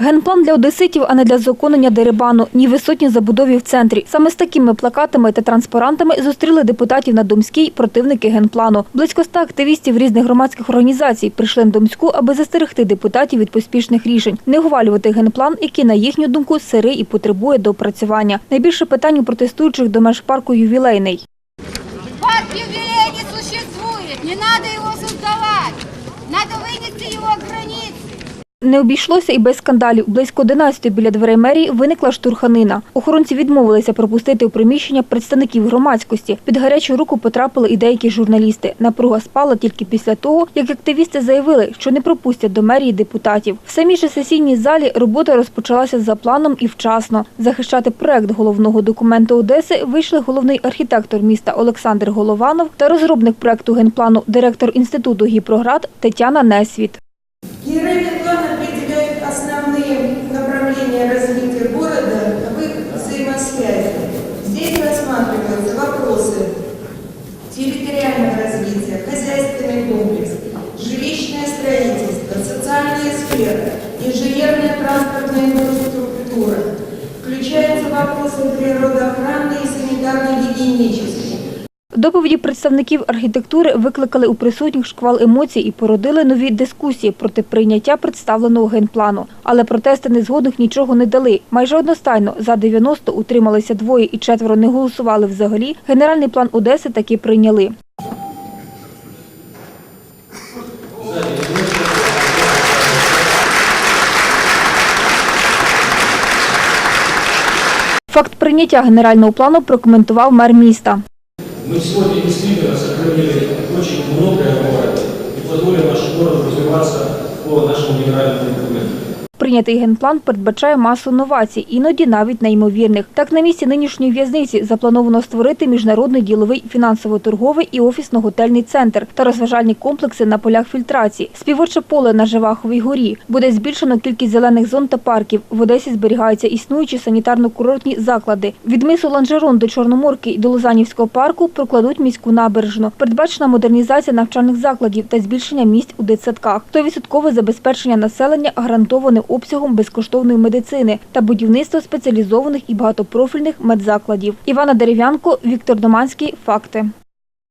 Генплан для одеситів, а не для зоконення дерибану. Ні висотні забудові в центрі. Саме з такими плакатами та транспарантами зустріли депутатів на Домській противники генплану. Близько ста активістів різних громадських організацій прийшли на Домську, аби застерегти депутатів від поспішних рішень, не ухвалювати генплан, який, на їхню думку, сирий і потребує доопрацювання. Найбільше питань у протестуючих до межпарку ювілейний. Парк юбилея не существует, не надо его создавать. Надо вынести его границы. Не обійшлося і без скандалів. Близько 11 біля дверей мерії виникла штурханина. Охоронці відмовилися пропустити у приміщення представників громадськості. Під гарячу руку потрапили і деякі журналісти. Напруга спала тільки після того, як активісти заявили, що не пропустять до мерії депутатів. В самій же сесійній залі робота розпочалася за планом і вчасно. Захищати проект головного документу Одеси вийшли головний архітектор міста Олександр Голованов та розробник проекту генплану, директор інституту Гіпроград Тетяна Несвіт. Вопросы природоохранные и санитарно-гигиенические. Доповіді представників архітектури викликали у присутніх шквал емоцій і породили нові дискусії проти прийняття представленого генплану. Але протести незгодних нічого не дали. Майже одностайно за 90 утрималися двоє і четверо не голосували взагалі. Генеральний план Одеси таки прийняли. Факт прийняття генерального плану прокоментував мер міста. Мы сегодня действительно сохранили очень многое в городе и позволили нашему городу развиваться по нашему генеральному документу. Прийнятий генплан передбачає масу новацій, іноді навіть неймовірних. Так, на місці нинішньої в'язниці заплановано створити міжнародний діловий фінансово-торговий і офісно-готельний центр та розважальні комплекси на полях фільтрації. Співоче поле на Живаховій горі. Буде збільшено кількість зелених зон та парків. В Одесі зберігаються існуючі санітарно-курортні заклади. Від мису Ланжерон до Чорноморки і до Лозанівського парку прокладуть міську набережну. Передбачена модернізація навчальних закладів та збільшення місць у дитсадках. 100% забезпечення населення гарантоване обсягом безкоштовної медицини та будівництво спеціалізованих і багатопрофільних медзакладів. Івана Дерев'янко, Віктор Доманський. Факти.